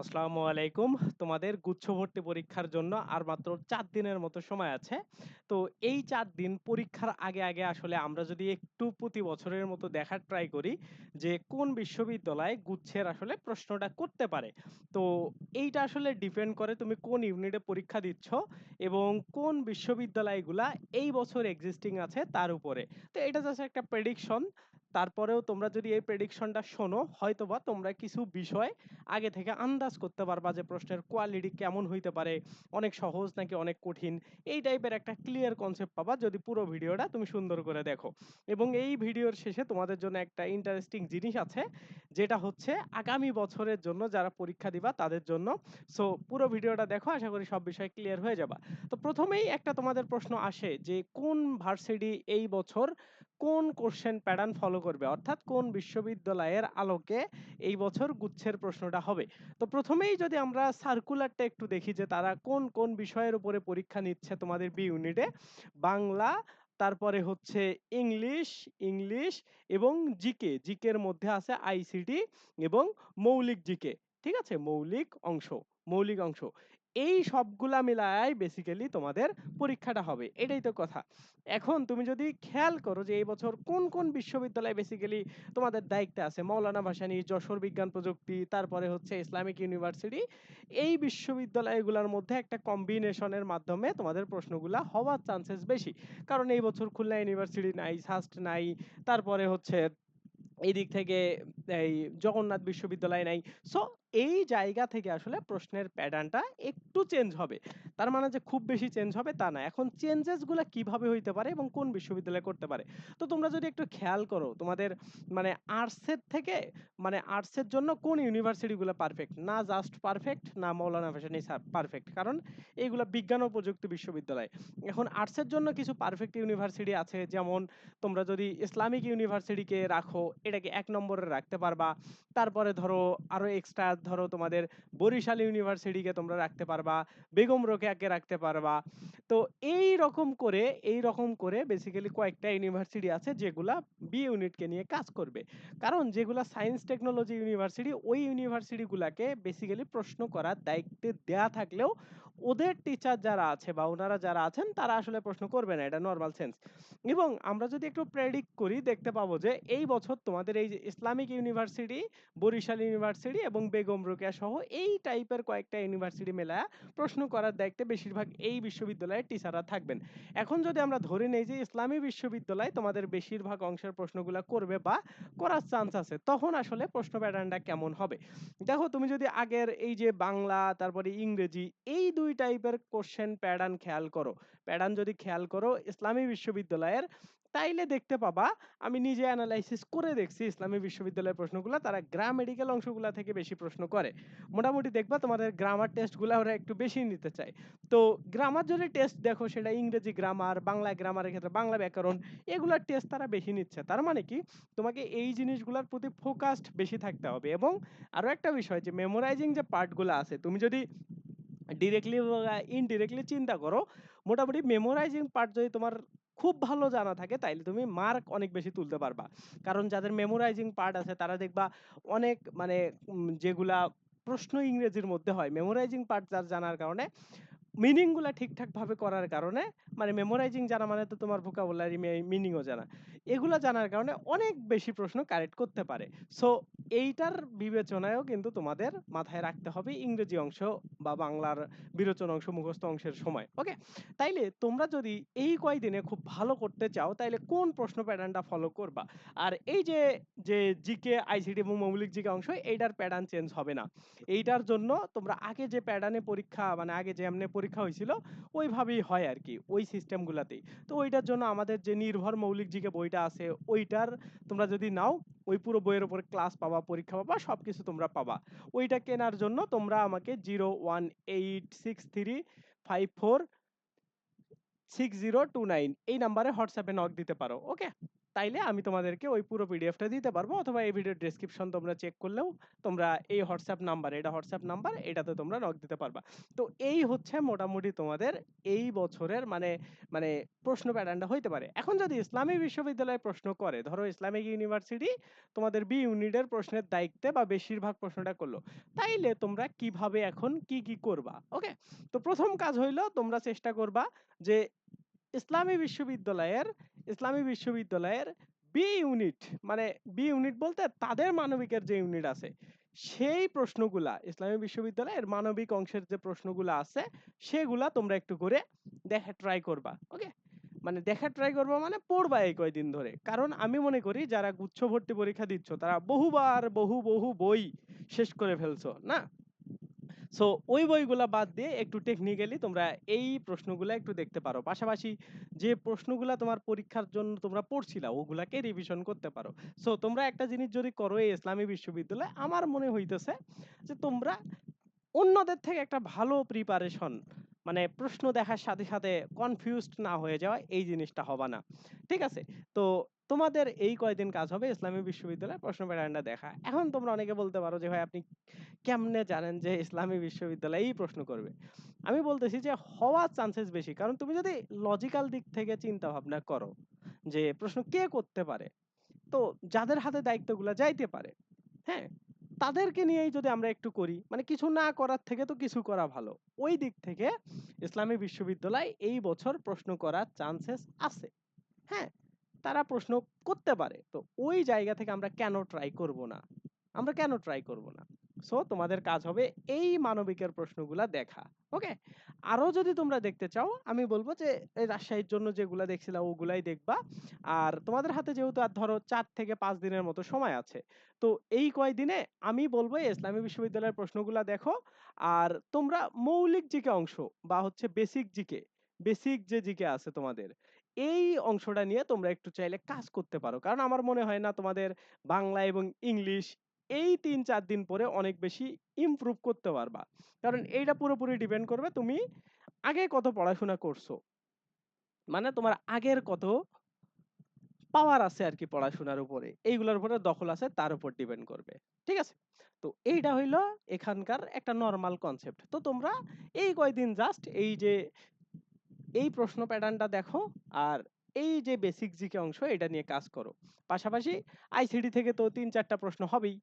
আসসালামু আলাইকুম। তোমাদের গুচ্ছ ভর্তি পরীক্ষার জন্য আর মাত্র চার দিনের মতো সময় আছে। তো এই চার দিন পরীক্ষার আগে, আগে আসলে আমরা যদি একটু প্রতি বছরের মতো দেখার ট্রাই করি যে কোন বিশ্ববিদ্যালয় গুচ্ছের আসলে প্রশ্নটা করতে পারে। তো এইটা আসলে ডিপেন্ড করে তুমি কোন ইউনিটে পরীক্ষা দিচ্ছ এবং কোন বিশ্ববিদ্যালয়গুলা এই বছর এক্সিস্টিং আছে তার উপরে। তো এটা জাস্ট একটা প্রেডিকশন। তারপরেও তোমরা যদি এই প্রেডিকশনটা শোনো হয়তোবা তোমরা কিছু বিষয় আগে থেকে আন্দাজ করতে পারবা যে প্রশ্নের কোয়ালিটি কেমন হইতে পারে, অনেক সহজ নাকি অনেক কঠিন। এই টাইপের একটা ক্লিয়ার কনসেপ্ট পাবা যদি পুরো ভিডিওটা তুমি সুন্দর করে দেখো। এবং এই ভিডিওর শেষে তোমাদের জন্য একটা ইন্টারেস্টিং জিনিস আছে যেটা হচ্ছে আগামী বছরের জন্য যারা পরীক্ষা দিবা তাদের জন্য। সো পুরো ভিডিওটা দেখো আশা করি সব বিষয় ক্লিয়ার হয়ে যাবা। তো প্রথমেই একটা তোমাদের প্রশ্ন আসে যে কোন ভার্সিটি এই বছর কোন কোশ্চেন প্যাটার্ন ফলো করবে? অর্থাৎ কোন বিশ্ববিদ্যালয়ের আলোকে এই বছর গুচ্ছের প্রশ্নটা হবে? তো প্রথমেই যদি আমরা সার্কুলারটা একটু দেখি যে তারা কোন কোন বিষয়ের উপরে পরীক্ষা নিচ্ছে তোমাদের বি ইউনিটে বাংলা, তারপরে হচ্ছে ইংলিশ ইংলিশ এবং জিকে, জিকের মধ্যে আছে আইসিটি এবং মৌলিক জিকে। ঠিক আছে? মৌলিক অংশ মৌলিক অংশ। এই সবগুলা মিলায় বেসিক্যালি তোমাদের পরীক্ষাটা হবে। এটাই তো কথা। এখন তুমি যদি খেয়াল করো যে এই বছর কোন কোন বিশ্ববিদ্যালয় বেসিক্যালি তোমাদের দায়িত্বে আছে? মৌলানা ভাসানী, যশোর বিজ্ঞান প্রযুক্তি, তারপরে হচ্ছে ইসলামিক ইউনিভার্সিটি। এই বিশ্ববিদ্যালয়গুলোর মধ্যে একটা কম্বিনেশনের মাধ্যমে তোমাদের প্রশ্নগুলা হওয়ার চান্সেস বেশি। কারণ এই বছর খুলনা ইউনিভার্সিটি নাই সাস্ট নাই, তারপরে হচ্ছে এই দিক থেকে এই জগন্নাথ বিশ্ববিদ্যালয় নাই। সো এই জায়গা থেকে আসলে প্রশ্নের প্যাটার্নটা একটু চেঞ্জ হবে। তার মানে যে খুব বেশি চেঞ্জ হবে তা না। এখন চেঞ্জেসগুলা কীভাবে হইতে পারে এবং কোন বিশ্ববিদ্যালয়ে করতে পারে? তো তোমরা যদি একটু খেয়াল করো তোমাদের মানে আর্টসের থেকে মানে আর্টসের জন্য কোন ইউনিভার্সিটি গুলো পারফেক্ট না জাস্ট পারফেক্ট না মৌলানা ভাসানী পারফেক্ট কারণ এইগুলা বিজ্ঞান ও প্রযুক্তি বিশ্ববিদ্যালয়। এখন আর্টসের জন্য কিছু পারফেক্ট ইউনিভার্সিটি আছে যেমন তোমরা যদি ইসলামিক ইউনিভার্সিটিকে রাখো এটাকে এক নম্বরে রাখতে পারবা। তারপরে ধরো আরও এক্সট্রা ধরো তোমাদের বরিশাল ইউনিভার্সিটিকে তোমরা রাখতে পারবা, বেগম রোকেয়াকে রাখতে পারবা। তো এই রকম করে, এই রকম করে বেসিক্যালি কয়েকটা ইউনিভার্সিটি আছে যেগুলা বি ইউনিটকে নিয়ে কাজ করবে। কারণ যেগুলা সায়েন্স টেকনোলজি ইউনিভার্সিটি ওই ইউনিভার্সিটিগুলাকে বেসিক্যালি প্রশ্ন করার দায়িত্বে দেয়া থাকলেও ওদের টিচার যারা আছে বা ওনারা যারা আছেন, তারা আসলে প্রশ্ন করবে না, এটা নর্মাল সেন্স এবং আমরা যদি একটু প্রেডিক্ট করি, দেখতে পাবো যে এই বছর তোমাদের এই ইসলামিক ইউনিভার্সিটি, বরিশাল ইউনিভার্সিটি এবং বেগম রোকেয়া সহ এই টাইপের কয়েকটা ইউনিভার্সিটি মেলা প্রশ্ন করার দায়িত্বে বেশিরভাগ এই বিশ্ববিদ্যালয়ের টিচাররা থাকবেন। এখন যদি আমরা ধরে নেই যে ইসলামী বিশ্ববিদ্যালয় তোমাদের বেশিরভাগ অংশের প্রশ্নগুলো করবে বা করার চান্স আছে, তখন আসলে প্রশ্ন প্যাটার্নটা কেমন হবে? দেখো, তুমি যদি আগের এই যে বাংলা, তারপরে ইংরেজি, এই দুই টাইপের কোশ্চেন প্যাটার্ন খেয়াল করো। প্যাটার্ন যদি খেয়াল করো ইসলামী বিশ্ববিদ্যালয়ের, তাইলে দেখতে পাবা, আমি নিজে অ্যানালাইসিস করে দেখছি ইসলামী বিশ্ববিদ্যালয়ের প্রশ্নগুলো, তারা গ্রামেডিক্যাল অংশগুলো থেকে বেশি প্রশ্ন করে। মোটামুটি দেখবা তোমাদের গ্রামার টেস্টগুলো ওরা একটু বেশি নিতে চায়। তো গ্রামার যদি টেস্ট দেখো, সেটা ইংরেজি গ্রামার বাংলা গ্রামারের ক্ষেত্রে বাংলা ব্যাকরণ, এগুলোর টেস্ট তারা বেশি নিচ্ছে। তার মানে কি? তোমাকে এই জিনিসগুলোর প্রতি ফোকাসড বেশি থাকতে হবে। এবং আরও একটা বিষয় যে মেমোরাইজিং যে পার্টগুলো আছে, তুমি যদি ডিরেক্টলি ইনডিরেক্টলি চিন্তা করো। মোটামুটি মেমোরাইজিং পার্ট যদি তোমার খুব ভালো জানা থাকে, তাইলে তুমি মার্ক অনেক বেশি তুলতে পারবা। কারণ যাদের মেমোরাইজিং পার্ট আছে, তারা দেখবা অনেক মানে যেগুলা প্রশ্ন ইংরেজির মধ্যে হয়। মেমোরাইজিং পার্ট যার জানার কারণে মিনিংগুলা ঠিকঠাক ভাবে করার কারণে মানে মেমোরাইজিং জানা মানে তো তোমার ভোকাবুলারি মিনিংও জানা। এগুলা জানার কারণে অনেক বেশি প্রশ্ন কারেক্ট করতে পারে। সো এইটার বিবেচনায়ও কিন্তু তোমাদের মাথায় রাখতে হবে ইংরেজি অংশ বা বাংলার বিরোচন অংশ, মুখস্থ অংশের সময় ওকে তাইলে তোমরা যদি এই কয়দিনে খুব ভালো করতে চাও, তাইলে কোন প্রশ্ন প্যাটার্নটা ফলো করবা? আর এই যে যে জিকে, আইসিটি এবং মৌলিক জিকে অংশ, এইটার প্যাটার্ন চেঞ্জ হবে না। এইটার জন্য তোমরা আগে যে প্যাটার্নে পরীক্ষা মানে আগে যে এমনি পরীক্ষা হয়েছিল, ওইভাবেই হয় আর কি ওই সিস্টেমগুলাতেই তো ওইটার জন্য আমাদের যে নির্ভর মৌলিক জিকে বইটা আছে, ওইটার তোমরা যদি নাও, ওই পুরো বইয়ের উপরে ক্লাস পাবা, পরীক্ষা পাবা সব কিছু তোমরা পাবা। ওইটা কেনার জন্য তোমরা আমাকে zero one eight six three five four six zero two nine এই নাম্বারে হোয়াটসঅ্যাপে নক দিতে পারো ওকে তাইলে আমি তোমাদেরকে ওই পুরো পিডিএফটা দিতে পারব অথবা এই ভিডিওর ডেসক্রিপশন তোমরা চেক করলেও তোমরা এই হোয়াটসঅ্যাপ নাম্বার এটা হোয়াটসঅ্যাপ নাম্বার এটাতে তোমরা নক দিতে পারবা। তো এই হচ্ছে মোটামুটি তোমাদের এই বছরের মানে মানে প্রশ্ন প্যাটার্নটা হইতে পারে। এখন যদি ইসলামী বিশ্ববিদ্যালয় প্রশ্ন করে, ধরো ইসলামিক ইউনিভার্সিটি তোমাদের বি ইউনিটের প্রশ্নের দায়িত্বে বা বেশিরভাগ প্রশ্নটা করল, তাইলে তোমরা কীভাবে এখন কি কি করবা? ওকে তো প্রথম কাজ হইল তোমরা চেষ্টা করবা যে ইসলামী বিশ্ববিদ্যালয়ের ইসলামী বিশ্ববিদ্যালয়ের বি ইউনিট মানে বি ইউনিট বলতে তাদের মানবিকের যে ইউনিট আছে, সেই প্রশ্নগুলা, ইসলামী বিশ্ববিদ্যালয়ের মানবিক অংশের যে প্রশ্নগুলো আছে, সেগুলা তোমরা একটু করে দেখা ট্রাই করবা ওকে মানে দেখা ট্রাই করবা মানে পড়বা এই কয়দিন ধরে। কারণ আমি মনে করি যারা গুচ্ছ ভর্তি পরীক্ষা দিচ্ছ, তারা বহুবার বহু বহু বই শেষ করে ফেলছো, না? সো ওই বইগুলা বাদ দিয়ে একটু টেকনিক্যালি তোমরা এই প্রশ্নগুলা একটু দেখতে পারো। পাশাপাশি যে প্রশ্নগুলা তোমার পরীক্ষার জন্য তোমরা পড়ছিলা, ওগুলাকে রিভিশন করতে পারো। সো তোমরা একটা জিনিস যদি করো এই ইসলামী বিশ্ববিদ্যালয়ে, আমার মনে হইতেছে যে তোমরা অন্যদের থেকে একটা ভালো প্রিপারেশন মানে প্রশ্ন দেখার সাথে সাথে কনফিউজড না হয়ে যাওয়া, এই জিনিসটা হবে না। ঠিক আছে? তো তোমাদের এই কয়দিন কাজ হবে? ইসলামী বিশ্ববিদ্যালয়ের প্রশ্ন প্যাটার্নটা দেখা। এখন তোমরা অনেকে বলতে পারো যে, ভাই, আপনি কেমনে জানেন যে ইসলামী বিশ্ববিদ্যালয় এই প্রশ্ন করবে? আমি বলতেছি যে হওয়ার চান্সেস বেশি। কারণ তুমি যদি লজিক্যাল দিক থেকে চিন্তা ভাবনা করো যে, প্রশ্ন কে করতে পারে? তো যাদের হাতে দায়িত্বগুলো যাইতে পারে হ্যাঁ? তাদেরকে নিয়েই যদি আমরা একটু করি মানে কিছু না করার থেকে তো কিছু করা ভালো। ওই দিক থেকে ইসলামী বিশ্ববিদ্যালয় এই বছর প্রশ্ন করার চান্সেস আছে হ্যাঁ? তারা প্রশ্ন করতে পারে। তো ওই জায়গা থেকে আমরা কেন ট্রাই করব না? আমরা কেন ট্রাই করব না? সো তোমাদের কাজ হবে এই মানবিকের প্রশ্নগুলা দেখা ওকে আরও যদি তোমরা দেখতে চাও, আমি বলব যে, এই রাজশাহীর জন্য যেগুলা দেখছিলা, ওগুলাই দেখবা। আর তোমাদের হাতে যেহেতু আর ধরো চার থেকে পাঁচ দিনের মতো সময় আছে, তো এই কয়দিনে আমি বলব ইসলামী বিশ্ববিদ্যালয়ের প্রশ্নগুলা দেখো। আর তোমরা মৌলিক জিকে অংশ, বা হচ্ছে বেসিক জিকে বেসিক যে জিকে আছে তোমাদের এই অংশটা নিয়ে তোমরা একটু চাইলে কাজ করতে পারো। কারণ আমার মনে হয় না তোমাদের বাংলা এবং ইংলিশ এই তিন চার দিন পরে অনেক বেশি ইমপ্রুভ করতে পারবা। কারণ এইটা পুরোপুরি ডিপেন্ড করবে তুমি আগে কত পড়াশোনা করছ। মানে তোমার আগের কত পাওয়ার আছে আর কি পড়াশোনার উপরে। এইগুলোর উপরে দখল আছে, তার উপর ডিপেন্ড করবে। ঠিক আছে? তো এইটা হইল এখানকার একটা নর্মাল কনসেপ্ট তো তোমরা এই কয়দিন জাস্ট এই যে এই প্রশ্ন প্যাটার্নটা দেখো আর এই যে বেসিক জিকে অংশ এটা নিয়ে কাজ করো। পাশাপাশি আইসিডি থেকে তো তিন চারটা প্রশ্ন হবেই।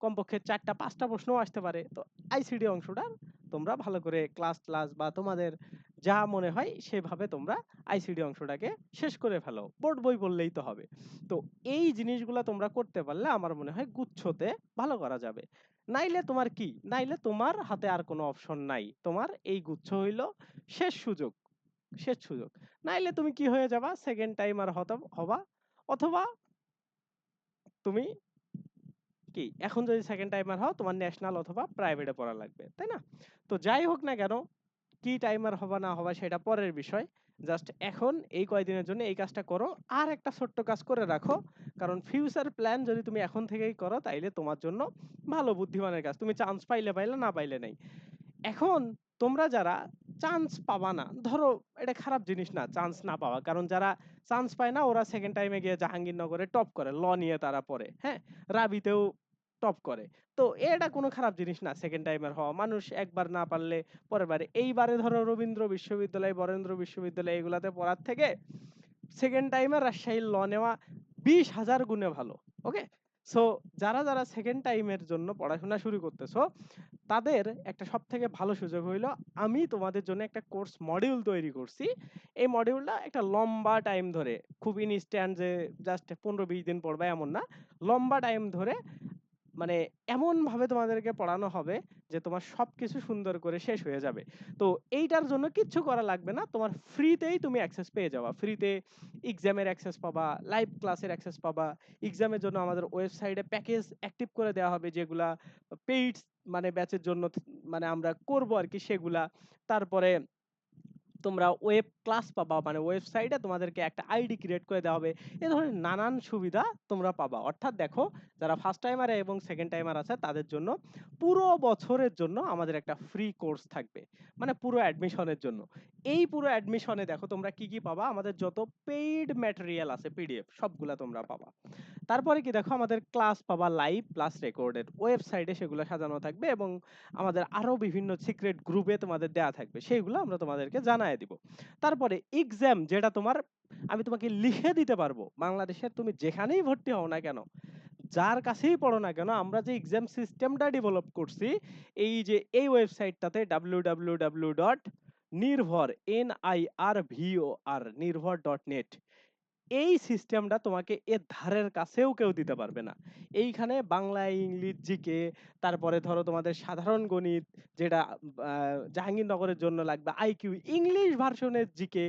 কমপক্ষে চারটা, পাঁচটা প্রশ্নও আসতে পারে। তো আইসিডি অংশটা তোমরা ভালো করে ক্লাস ক্লাস বা তোমাদের যা মনে হয় সেভাবে তোমরা আইসিডি অংশটাকে শেষ করে ফেলো। বোর্ড বই বললেই তো হবে। তো এই জিনিসগুলো তোমরা করতে পারলে আমার মনে হয় গুচ্ছতে ভালো করা যাবে। নাইলে তোমার কি? নাইলে তোমার হাতে আর কোনো অপশন নাই। তোমার এই গুচ্ছ হইল শেষ সুযোগ। শেষ সুযোগ। নাইলে তুমি কি হয়ে যাবা? সেকেন্ড টাইমার হবা? অথবা তুমি কি, এখন যদি সেকেন্ড টাইমার হও, তোমার ন্যাশনাল অথবা প্রাইভেটে পড়া লাগবে, তাই না? তো যাই হোক না কেন, কি টাইমার হবা না হবা সেটা পরের বিষয়। জাস্ট এখন এই কয়দিনের জন্য এই কাজটা করো। আর একটা ছোট্ট কাজ করে রাখো। কারণ ফিউচার প্ল্যান যদি তুমি এখন থেকেই করো, তাইলে তোমার জন্য ভালো, বুদ্ধিমানের কাজ। তুমি চান্স পাইলে পাইলে না পাইলে নাই। এখন তোমরা যারা চান্স পাবা না, ধরো এটা খারাপ জিনিস না চান্স না পাওয়া। কারণ যারা চান্স পায় না, ওরা সেকেন্ড টাইমে গিয়ে জাহাঙ্গীরনগরে টপ করে ল নিয়ে তারা পড়ে হ্যাঁ? রাবিতেও টপ করে। তো এটা কোনো খারাপ জিনিস না সেকেন্ড টাইমের হওয়া। মানুষ একবার না পারলে পরের বারে। এইবারে ধরো রবীন্দ্র বিশ্ববিদ্যালয়, বরেন্দ্র বিশ্ববিদ্যালয় এগুলাতে পড়ার থেকে সেকেন্ড টাইমে রাজশাহীর ল নেওয়া বিশ হাজার গুণে ভালো ওকে সো যারা যারা সেকেন্ড টাইমের জন্য পড়াশোনা শুরু করতেছো, তাদের একটা সব থেকে ভালো সুযোগ হইল, আমি তোমাদের জন্য একটা কোর্স মডিউল তৈরি করছি। এই মডিউলটা একটা লম্বা টাইম ধরে, খুব ইনস্ট্যান্ট যে জাস্ট পনেরো বিশ দিন পড়বে এমন না, লম্বা টাইম ধরে মানে এমন ভাবে তোমাদেরকে পড়ানো হবে যে তোমার সবকিছু সুন্দর করে শেষ হয়ে যাবে। তো এইটার জন্য কিচ্ছু করা লাগবে না। তোমার ফ্রিতেই তুমি অ্যাক্সেস পেয়ে যাবা। ফ্রিতে এক্সামের অ্যাক্সেস পাবা লাইভ ক্লাসের অ্যাক্সেস পাবা। এক্সামের জন্য আমাদের ওয়েবসাইটে প্যাকেজ অ্যাক্টিভ করে দেওয়া হবে যেগুলা পেইড মানে ব্যাচের জন্য মানে আমরা করব আর কি সেগুলা। তারপরে তোমরা ওয়েব ক্লাস পাবা মানে ওয়েবসাইটে তোমাদেরকে একটা আইডি ক্রিয়েট করে দেওয়া হবে। এ ধরনের নানান সুবিধা তোমরা পাবা। অর্থাৎ দেখো, যারা ফার্স্ট টাইমার এবং সেকেন্ড টাইমার আছে, তাদের জন্য পুরো বছরের জন্য আমাদের একটা ফ্রি কোর্স থাকবে মানে পুরো অ্যাডমিশনের জন্য। এই পুরো অ্যাডমিশনে দেখো, তোমরা কি কি পাবা? আমাদের যত পেইড ম্যাটেরিয়াল আছে পিডিএফ সবগুলা তোমরা পাবা। তারপরে কি দেখো আমাদের ক্লাস পাবা লাইভ প্লাস রেকর্ডেড ওয়েবসাইটে সেগুলো সাজানো থাকবে এবং আমাদের আরও বিভিন্ন সিক্রেট গ্রুপে তোমাদের দেওয়া থাকবে সেইগুলো আমরা তোমাদেরকে জানায় দিব। তারপরে এক্সাম যেটা তোমার, আমি তোমাকে লিখে দিতে পারব বাংলাদেশের তুমি যেখানেই ভর্তি হও না কেন, যার কাছেই পড়ো না কেন, আমরা যে এক্সাম সিস্টেমটা ডেভেলপ করছি, এই যে এই ওয়েবসাইটটাতে W W W dot Nirvor N I R V O R Nirvor dot net এই সিস্টেমটা তোমাকে এর ধারের কাছেও কেউ দিতে পারবে না। এইখানে বাংলা, ইংলিশ, জিকে, তারপরে ধরো তোমাদের সাধারণ গণিত যেটা জাহাঙ্গীরনগরের জন্য লাগবে আইকিউ ইংলিশ ভার্সনের জিকে,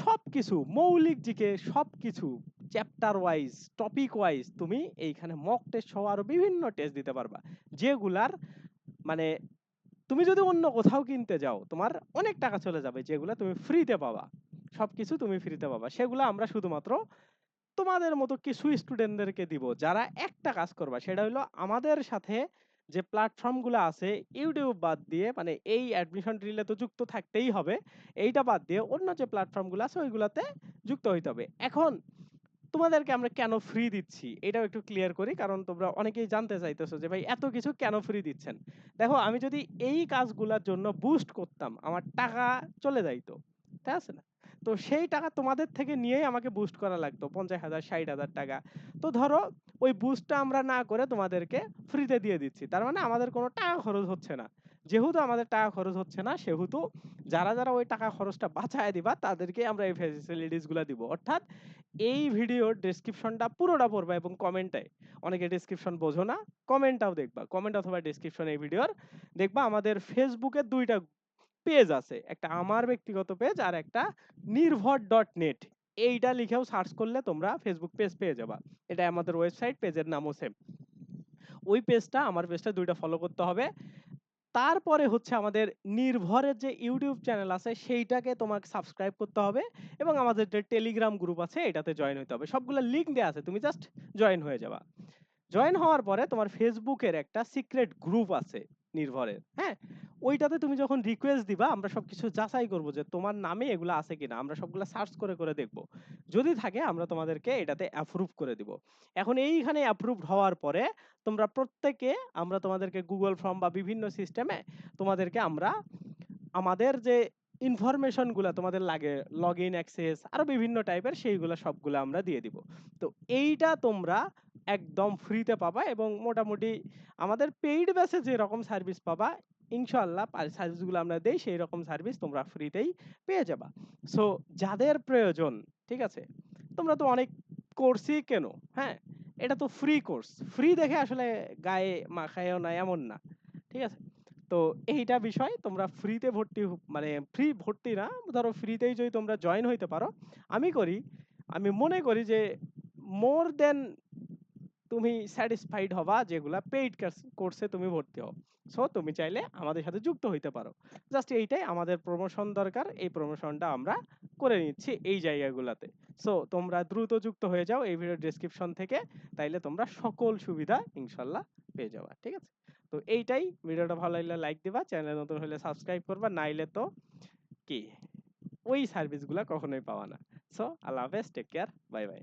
সবকিছু, মৌলিক জিকে, সবকিছু চ্যাপ্টার ওয়াইজ টপিক ওয়াইজ তুমি এইখানে মক টেস্ট সহ আরও বিভিন্ন টেস্ট দিতে পারবা। যেগুলার মানে তুমি যদি অন্য কোথাও কিনতে যাও, তোমার অনেক টাকা চলে যাবে যেগুলো তুমি ফ্রিতে পাবা। সবকিছু তুমি ফ্রিতে পাবা। সেগুলো আমরা শুধুমাত্র তোমাদের মতো কিছু স্টুডেন্টদেরকে দিব, যারা একটা কাজ করবা। সেটা হলো আমাদের সাথে যে প্ল্যাটফর্মগুলো আছে, ইউটিউব বাদ দিয়ে মানে এই অ্যাডমিশন ড্রিলে তো যুক্ত থাকতেই হবে, এইটা বাদ দিয়ে অন্য যে প্ল্যাটফর্মগুলো আছে, ওইগুলাতে যুক্ত হইতে হবে। এখন তোমাদেরকে আমরা কেন ফ্রি দিচ্ছি? এটাও একটু ক্লিয়ার করি, কারণ তোমরা অনেকেই জানতে চাইতেছো যে, ভাই, এত কিছু কেন ফ্রি দিচ্ছেন? দেখো, আমি যদি এই কাজগুলোর জন্য বুস্ট করতাম, আমার টাকা চলে যাইতো। ঠিক আছে না? তো সেই টাকা তোমাদের থেকে নিয়েই আমাকে বুস্ট করা লাগতো, পঞ্চাশ হাজার, ষাট হাজার টাকা। তো ধরো, ওই বুস্টটা আমরা না করে তোমাদেরকে ফ্রিতে দিয়ে দিচ্ছি। তার মানে আমাদের কোনো টাকা খরচ হচ্ছে না। যেহেতু আমাদের টাকা খরচ হচ্ছে না, সেহেতু যারা যারা ওই টাকা খরচটা বাঁচায় দিবা, তাদেরকে আমরা এই ফ্যাসিলিটিসগুলা দিব। অর্থাৎ এই ভিডিওর ডেসক্রিপশনটা পুরোটা পড়বা এবং কমেন্টে অনেকে ডেসক্রিপশন বোঝো না কমেন্টটাও দেখবা। কমেন্ট অথবা ডেসক্রিপশন এই ভিডিওর দেখবা আমাদের ফেসবুকে দুইটা পেজ আছে। একটা আমার ব্যক্তিগত পেজ আর একটা নির্ভর ডট নেট এইটা লিখেও সার্চ করলে তোমরা ফেসবুক পেজ পেয়ে যাবা। এটা আমাদের ওয়েবসাইট পেজের নামও সেম ওই পেজটা আমার পেজটা দুইটা ফলো করতে হবে। তারপরে হচ্ছে আমাদের নির্ভরের যে ইউটিউব চ্যানেল আছে সেইটাকে তোমাকে সাবস্ক্রাইব করতে হবে এবং আমাদের যে টেলিগ্রাম গ্রুপ আছে এটাতে জয়েন হতে হবে। সবগুলো লিঙ্ক দেওয়া আছে তুমি জাস্ট জয়েন হয়ে যাবা। জয়েন হওয়ার পরে তোমার ফেসবুকের একটা সিক্রেট গ্রুপ আছে। নির্ভরের। হ্যাঁ? ওইটাতে তুমি যখন রিকোয়েস্ট দিবা আমরা সবকিছু যাচাই করব যে তোমার নামে এগুলো আছে কিনা আমরা সবগুলো সার্চ করে করে দেখব। যদি থাকে আমরা তোমাদেরকে এটাতে অ্যাপ্রুভ করে দিব। এখন এইখানে অ্যাপ্রুভড হওয়ার পরে তোমরা প্রত্যেকে আমরা তোমাদেরকে গুগল ফর্ম বা বিভিন্ন সিস্টেমে তোমাদেরকে আমরা আমাদের যে ইনফরমেশনগুলা তোমাদের লাগে লগ ইন অ্যাক্সেস আরও বিভিন্ন টাইপের সেইগুলো সবগুলো আমরা দিয়ে দিব। তো এইটা তোমরা একদম ফ্রিতে পাবা এবং মোটামুটি আমাদের পেইড বেসে যে রকম সার্ভিস পাবা, ইনশাআল্লাহ সার্ভিসগুলো আমরা দেই সেই রকম সার্ভিস তোমরা ফ্রিতেই পেয়ে যাবা। সো যাদের প্রয়োজন, ঠিক আছে? তোমরা তো অনেক কোর্সই কেন হ্যাঁ? এটা তো ফ্রি কোর্স ফ্রি দেখে আসলে গায়ে মাখায়ও না, এমন না, ঠিক আছে? তো এইটা বিষয়, তোমরা ফ্রিতে ভর্তি মানে ফ্রি ভর্তি না, ধরো ফ্রিতেই যদি তোমরা জয়েন হইতে পারো, আমি করি, আমি মনে করি যে মোর দেন তুমি স্যাটিসফাইড হবা যেগুলা পেইড কোর্সে তুমি ভর্তি হও। সো তুমি চাইলে আমাদের সাথে যুক্ত হইতে পারো। জাস্ট এইটাই আমাদের প্রমোশন দরকার। এই প্রমোশনটা আমরা করে নিচ্ছি এই জায়গাগুলোতে। সো তোমরা দ্রুত যুক্ত হয়ে যাও এই ভিডিও ডেসক্রিপশন থেকে। তাইলে তোমরা সকল সুবিধা ইনশাল্লাহ পেয়ে যাবা, ঠিক আছে? তো এইটাই। ভিডিওটা ভালো লাগলে লাইক দিবা। চ্যানেল নতুন হলে সাবস্ক্রাইব করবা। নাইলে তো কি? ওই সার্ভিসগুলো কখনোই পাওয়া না। সো আল্লাহ হাফেজ। Take care bye bye